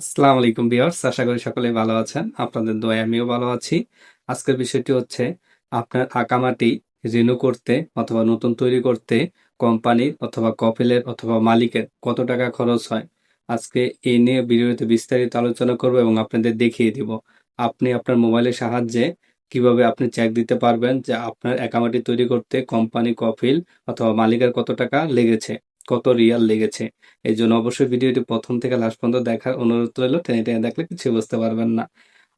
আসসালামু আলাইকুম বিয়ার্স আশা করি সকলে ভালো আছেন। আপনাদের দোয়ায় আমিও ভালো আছি। আজকের বিষয়টি হচ্ছে, আপনার আঁকামাটি রিনিউ করতে অথবা নতুন তৈরি করতে কোম্পানির অথবা কপিলের অথবা মালিকের কত টাকা খরচ হয়, আজকে এই নিয়ে ভিডিওতে বিস্তারিত আলোচনা করব এবং আপনাদের দেখিয়ে দিব। আপনি আপনার মোবাইলের সাহায্যে কীভাবে আপনি চেক দিতে পারবেন যে আপনার একামাটি তৈরি করতে কোম্পানি, কপিল অথবা মালিকের কত টাকা লেগেছে। কত রিয়াল লেগেছে। এই জন্য অবশ্যই ভিডিওটি প্রথম থেকে লাস্ট পর্যন্ত দেখার অনুরোধ রইল। টেনে টেনে দেখলে কিছু বুঝতে পারবেন না।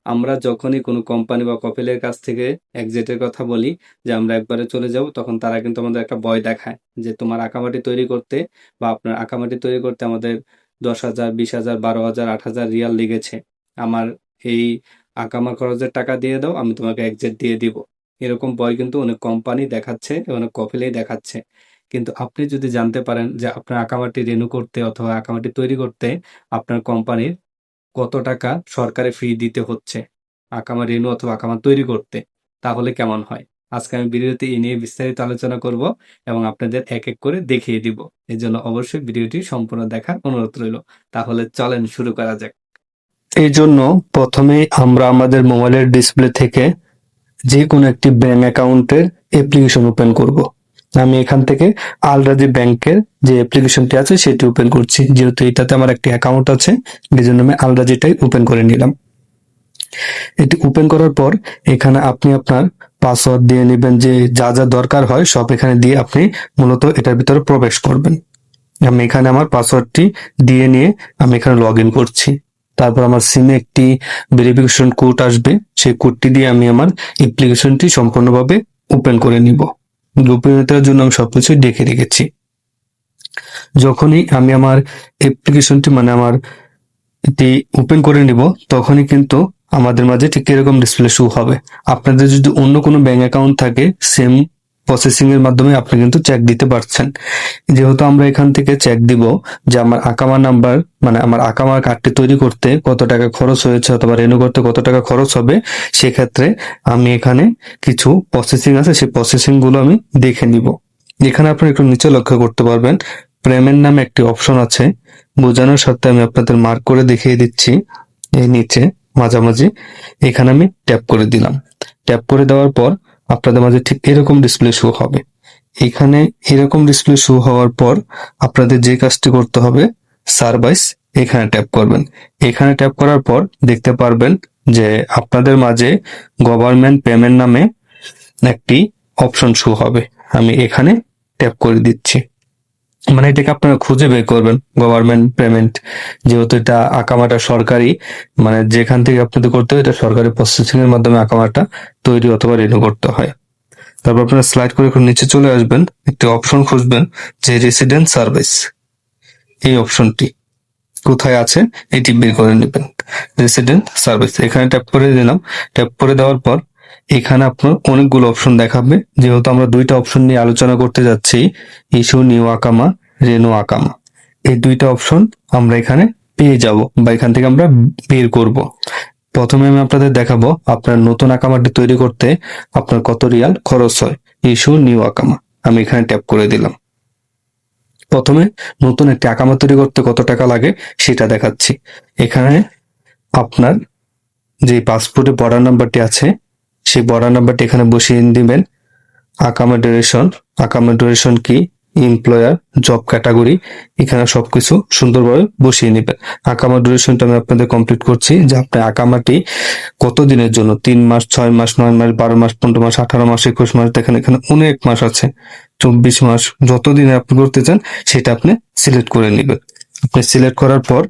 আমরা যখনই কোনো কোম্পানি বা কপিলের কাছ থেকে এক্সিটের কথা বলি, যে আমরা একবারে চলে যাব, তখন তারা কিন্তু আমাদের একটা ভয় দেখায়, যে তোমার আঁকামাটি তৈরি করতে বা আপনার আঁকামাটি তৈরি করতে আমাদের দশ হাজার, বিশ হাজার, বারো হাজার, আট হাজার রিয়াল লেগেছে। আমার এই আঁকামার খরচের টাকা দিয়ে দাও, আমি তোমাকে এক্সিট দিয়ে দিব। এরকম বই কিন্তু অনেক কোম্পানি দেখাচ্ছে, অনেক কপিলেই দেখাচ্ছে। কিন্তু আপনি যদি জানতে পারেন যে আপনার আঁকামাটি রেনু করতে অথবা আঁকামাটি তৈরি করতে আপনার কোম্পানির কত টাকা সরকারে ফি দিতে হচ্ছে আঁকামা রেনু অথবা আঁকামা তৈরি করতে, তাহলে কেমন হয়? আজকে আমি ভিডিওতে এই নিয়ে বিস্তারিত আলোচনা করব এবং আপনাদের এক এক করে দেখিয়ে দিব। এই জন্য অবশ্যই ভিডিওটি সম্পূর্ণ দেখার অনুরোধ রইল। তাহলে চলেন শুরু করা যাক। এই জন্য প্রথমে আমরা আমাদের মোবাইলের ডিসপ্লে থেকে যে কোনো একটি ব্যাংক অ্যাকাউন্টের অ্যাপ্লিকেশন ওপেন করব। আমি এখান থেকে আলরাজি ব্যাংকের যে অ্যাপ্লিকেশনটি আছে সেটি ওপেন করছি। যেহেতু এটাতে আমার একটি অ্যাকাউন্ট আছে এই জন্য আমি আলরাজিটাই ওপেন করে নিলাম। এটি ওপেন করার পর এখানে আপনি আপনার পাসওয়ার্ড দিয়ে নেবেন, যে যা যা দরকার হয় সব এখানে দিয়ে আপনি মূলত এটার ভিতরে প্রবেশ করবেন। আমি এখানে আমার পাসওয়ার্ডটি দিয়ে নিয়ে আমি এখানে লগ করছি। তারপর আমার সিমে একটি ভেরিফিকেশন কোড আসবে। সেই কোডটি দিয়ে আমি আমার অ্যাপ্লিকেশনটি সম্পূর্ণভাবে ওপেন করে নিব। গোপনীয়তার জন্য আমি সবকিছু ডেকে রেখেছি। যখনই আমি আমার অ্যাপ্লিকেশনটি মানে আমার এটি ওপেন করে নিব, তখনই কিন্তু আমাদের মাঝে ঠিক এরকম ডিসপ্লে শো হবে। আপনাদের যদি অন্য কোনো ব্যাঙ্ক অ্যাকাউন্ট থাকে সেম প্রসেসিং এর মাধ্যমে আপনি কিন্তু চেক দিতে পারছেন। যেহেতু আমরা এখান থেকে চেক দিব যে আমার আকামা নাম্বার মানে আমার আকামা কার্ডটি তৈরি করতে কত টাকা খরচ হয়েছে অথবা রেনু করতে কত টাকা খরচ হবে, সেক্ষেত্রে আমি এখানে কিছু প্রসেসিং আছে, সেই প্রসেসিংগুলো আমি দেখে নিব। এখানে আপনি একটু নিচে লক্ষ্য করতে পারবেন, প্রেমের নামে একটি অপশন আছে। বোঝানোর সাথে আমি আপনাদের মার্ক করে দেখিয়ে দিচ্ছি, এই নিচে মাঝামাঝি। এখানে আমি ট্যাপ করে দিলাম। ট্যাপ করে দেওয়ার পর আপনাদের মাঝে ঠিক এরকম ডিসপ্লে শো হবে। এখানে এরকম ডিসপ্লে শো হওয়ার পর আপনাদের যে কাজটি করতে হবে সার্ভাইস এখানে ট্যাপ করবেন। এখানে ট্যাপ করার পর দেখতে পারবেন যে আপনাদের মাঝে গভর্নমেন্ট পেমেন্ট নামে একটি অপশন শো হবে। আমি এখানে ট্যাপ করে দিচ্ছি। মানে এটাকে আপনারা খুঁজে বের করবেন গভর্নমেন্ট পেমেন্ট যেহেতু এটা আকামাটা সরকারি মানে যেখান থেকে আপনাদের করতে হবে এটা সরকারি প্রসেসিং এর মাধ্যমে আকামাটা তৈরি অথবা রিনিউ করতে হয়। তারপর আপনারা স্লাইড করে একটু নিচে চলে আসবেন, একটি অপশন খুঁজবেন, যে রেসিডেন্ট সার্ভিস এই অপশনটি কোথায় আছে, এটি বের করে নেবেন। রেসিডেন্ট সার্ভিস এখানে ট্যাপ করে দিলাম। ট্যাপ করে দেওয়ার পর এখানে আপনার অনেকগুলো অপশন দেখাবে। যেহেতু আমরা দুইটা অপশন নিয়ে আলোচনা করতে যাচ্ছি ইস্যু নিউ আকামা রেনো আকামা এই দুইটা অপশন আমরা এখানে পেয়ে যাব বা এখান থেকে আমরা বের করব। প্রথমে আমি আপনাদের দেখাবো আপনার নতুন আকামাটি তৈরি করতে আপনার কত রিয়াল খরচ হয়। ইস্যু নিউ আকামা। আমি এখানে ট্যাপ করে দিলাম। প্রথমে নতুন একটি আকামা তৈরি করতে কত টাকা লাগে সেটা দেখাচ্ছি। এখানে আপনার যে পাসপোর্টে বর্ডার নাম্বারটি আছে, সেই বর্ডার নাম্বারটি এখানে বসিয়ে দিবেন। আকামা ডিউরেশন আকামা ডিউরেশন কি? এমপ্লয়ার জব ক্যাটাগরি এখানে সবকিছু সুন্দরভাবে বসিয়ে নেবেন। আকামা ডিউরেশনটা আমি আপনাদের কমপ্লিট করছি যে আপনার আকামাটি কত দিনের জন্য? তিন মাস, ছয় মাস, নয় মাস, বারো মাস, পনেরো মাস, আঠারো মাস, একুশ মাস, দেখেন এখানে অনেক মাস আছে। চব্বিশ মাস যত দিনে আপনি করতে চান, সেটা আপনি সিলেক্ট করে নেবেন। আপনি সিলেক্ট করার পর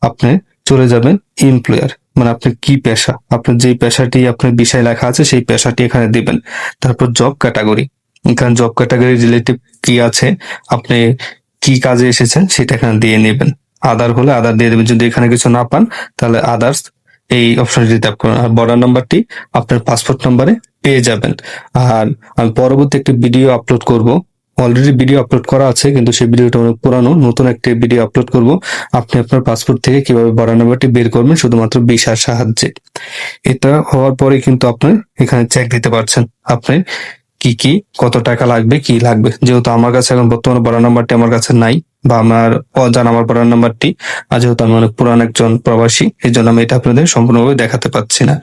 আপনি চলে যাবেন এমপ্লয়ার মানে আপনার কি পেশা? আপনার যেই পেশাটি আপনার বিষয় লেখা আছে, সেই পেশাটি এখানে দিবেন। তারপর জব ক্যাটাগরি এখানে জব ক্যাটাগরি রিলেটিভ কি আছে, আপনি কি কাজে এসেছেন সেটা এখানে দিয়ে নেবেন। আদার হলে আদার দিয়ে দেবেন। যদি এখানে কিছু না পান, তাহলে আদার্স এই অপশনটি ট্যাপ করুন। আর বর্ডার নাম্বারটি আপনার পাসপোর্ট নাম্বারে পেয়ে যাবেন। আর আমি পরবর্তী একটি ভিডিও আপলোড করব। অলরেডি ভিডিও আপলোড করা আছে, কিন্তু সেই ভিডিওটা অনেক পুরানো। নতুন একটি ভিডিও আপলোড করব। আপনি আপনার পাসপোর্ট থেকে কীভাবে বর্ডার নাম্বারটি বের করবেন, শুধুমাত্র ভিসার সাহায্যে। এটা হওয়ার পরে কিন্তু আপনি এখানে চেক দিতে পারছেন। আপনি কি কি, কত টাকা লাগবে, কি লাগবে? যেহেতু আমার কাছে এখন বর্তমানে বড় নাম্বারটি আমার কাছে নাই, বা আমার অজানা আমার পড়ার নাম্বারটি, আর যেহেতু আমি অনেক পুরান একজন প্রবাসী এই জন্য আমি এটা আপনাদের সম্পূর্ণভাবে দেখাতে পাচ্ছি না।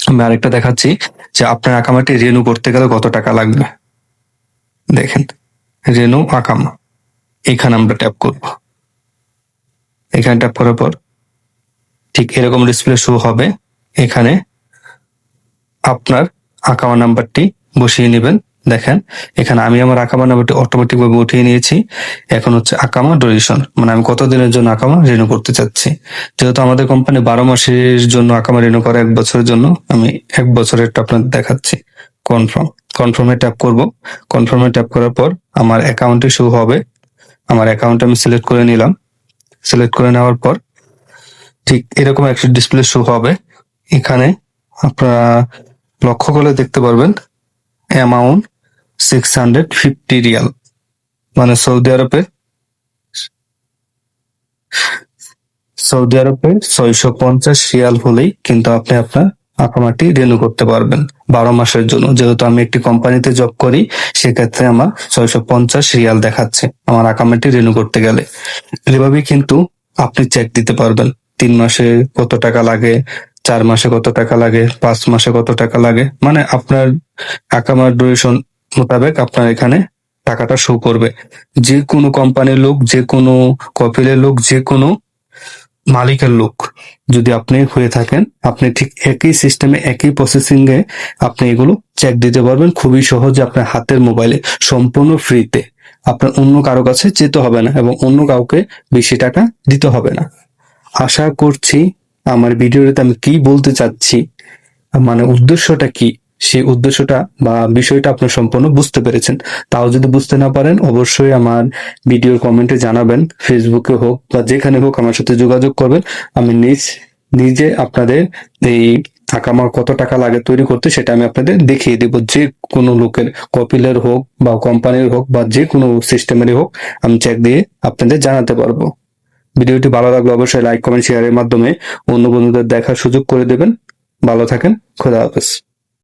আমি আরেকটা দেখাচ্ছি, যে আপনার আকামাটি রেনু করতে গেলে কত টাকা লাগবে? দেখেন, রেনু আকামা। এখানে আমরা ট্যাপ করব। এখানে ট্যাপ করার পর, ঠিক এরকম ডিসপ্লে শো হবে। এখানে আপনার আকামা নাম্বারটি বসিয়ে নেবেন। দেখেন, এখানে আমি আমার আকামা নাম্বারটি অটোমেটিক ভাবে উঠিয়ে নিয়েছি। এখন হচ্ছে আকামা ডোরেশন মানে আমি কত দিনের জন্য আকামা রেনু করতে চাচ্ছি। যেহেতু আমাদের কোম্পানি বারো মাসের জন্য আকামা রেনু করে এক বছরের জন্য, আমি এক বছরেরটা আপনাদের দেখাচ্ছি। কনফার্ম। কনফার্মে ট্যাপ করব। কনফার্মে ট্যাপ করার পর আমার অ্যাকাউন্টে শো হবে। আমার অ্যাকাউন্ট আমি সিলেক্ট করে নিলাম। সিলেক্ট করে নেওয়ার পর ঠিক এরকম একটা ডিসপ্লে শো হবে। এখানে আপনারা লক্ষ্য করলে দেখতে পারবেন amount six hundred fifty Real মানে সৌদি আরবে সৌদি আরবে ছয়শো পঞ্চাশ রিয়াল হলেই কিন্তু আপনি আপনার আকামাটি রেনু করতে পারবেন বারো মাসের জন্য। যেহেতু আমি একটি কোম্পানিতে জব করি, সেক্ষেত্রে আমার ছয়শো পঞ্চাশ রিয়াল দেখাচ্ছে আমার আকামাটি রেনু করতে গেলে। এভাবেই কিন্তু আপনি চেক দিতে পারবেন। তিন মাসে কত টাকা লাগে চার মাসে কত টাকা লাগে, পাঁচ মাসে কত টাকা লাগে? মানে আপনার আকামার ডিউরেশন মোতাবেক আপনার এখানে টাকাটা শো করবে। যে কোনো কোম্পানির লোক, যে কোনো কপিলের লোক, যে কোনো মালিকের লোক যদি আপনি হয়ে থাকেন, আপনি ঠিক একই সিস্টেমে একই প্রসেসিং এ আপনি এগুলো চেক দিতে পারবেন। খুবই সহজে আপনার হাতের মোবাইলে সম্পূর্ণ ফ্রিতে আপনার অন্য কারও কাছে যেতে হবে না এবং অন্য কাউকে বেশি টাকা দিতে হবে না। আশা করছি আমার ভিডিওতে আমি কি বলতে চাচ্ছি? মানে উদ্দেশ্যটা কি? সেই উদ্দেশ্যটা বা বিষয়টা আপনি সম্পূর্ণ বুঝতে পেরেছেন। তাও যদি বুঝতে না পারেন, অবশ্যই আমার ভিডিওর কমেন্টে জানাবেন। ফেসবুকে হোক বা যেখানে হোক আমার সাথে যোগাযোগ করবেন। আমি নিজ, নিজে আপনাদের এই আকামা কত টাকা লাগে তৈরি করতে সেটা আমি আপনাদের দেখিয়ে দেব। যে কোনো লোকের, কপিলের হোক বা কোম্পানির হোক বা যে কোনো সিস্টেমেরই হোক, আমি চেক দিয়ে আপনাদের জানাতে পারব। ভিডিওটি ভালো লাগলে অবশ্যই লাইক কমেন্ট শেয়ারের মাধ্যমে অন্য বন্ধুদের দেখার সুযোগ করে দেবেন। ভালো থাকেন, খোদা হাফেজ।